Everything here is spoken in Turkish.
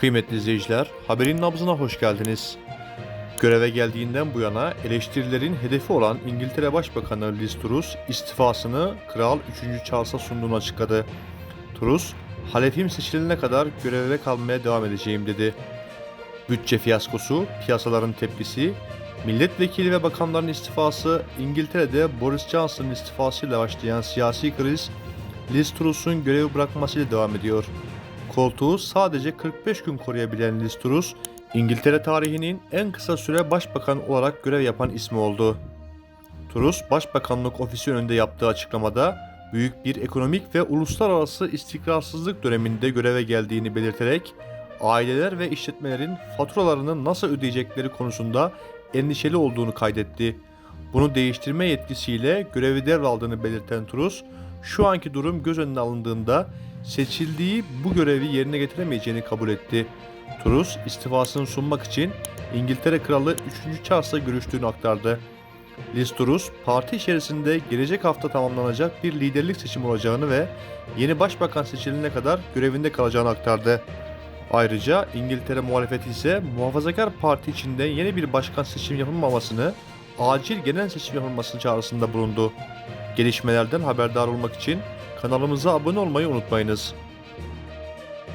Kıymetli izleyiciler, haberin nabzına hoş geldiniz. Göreve geldiğinden bu yana eleştirilerin hedefi olan İngiltere Başbakanı Liz Truss istifasını Kral 3. Charles'a sunduğunu açıkladı. Truss, halefim seçilene kadar göreve kalmaya devam edeceğim dedi. Bütçe fiyaskosu, piyasaların tepkisi, milletvekili ve bakanların istifası, İngiltere'de Boris Johnson'ın istifasıyla başlayan siyasi kriz, Liz Truss'un görevi bırakmasıyla devam ediyor. Koltuğu sadece 45 gün koruyabilen Liz Truss, İngiltere tarihinin en kısa süre başbakan olarak görev yapan ismi oldu. Truss, Başbakanlık Ofisi önünde yaptığı açıklamada büyük bir ekonomik ve uluslararası istikrarsızlık döneminde göreve geldiğini belirterek aileler ve işletmelerin faturalarını nasıl ödeyecekleri konusunda endişeli olduğunu kaydetti. Bunu değiştirme yetkisiyle görevi devraldığını belirten Truss, şu anki durum göz önüne alındığında seçildiği bu görevi yerine getiremeyeceğini kabul etti. Truss istifasını sunmak için İngiltere Kralı 3. Charles'la görüştüğünü aktardı. Liz Truss, parti içerisinde gelecek hafta tamamlanacak bir liderlik seçimi olacağını ve yeni başbakan seçilene kadar görevinde kalacağını aktardı. Ayrıca İngiltere muhalefeti ise muhafazakar parti içinde yeni bir başkan seçim yapılmamasını, acil genel seçim yapılmasını çağrısında bulundu. Gelişmelerden haberdar olmak için kanalımıza abone olmayı unutmayınız.